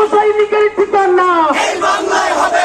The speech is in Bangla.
হুসাইনিকের ঠিকানা। এই বাংলায় হবে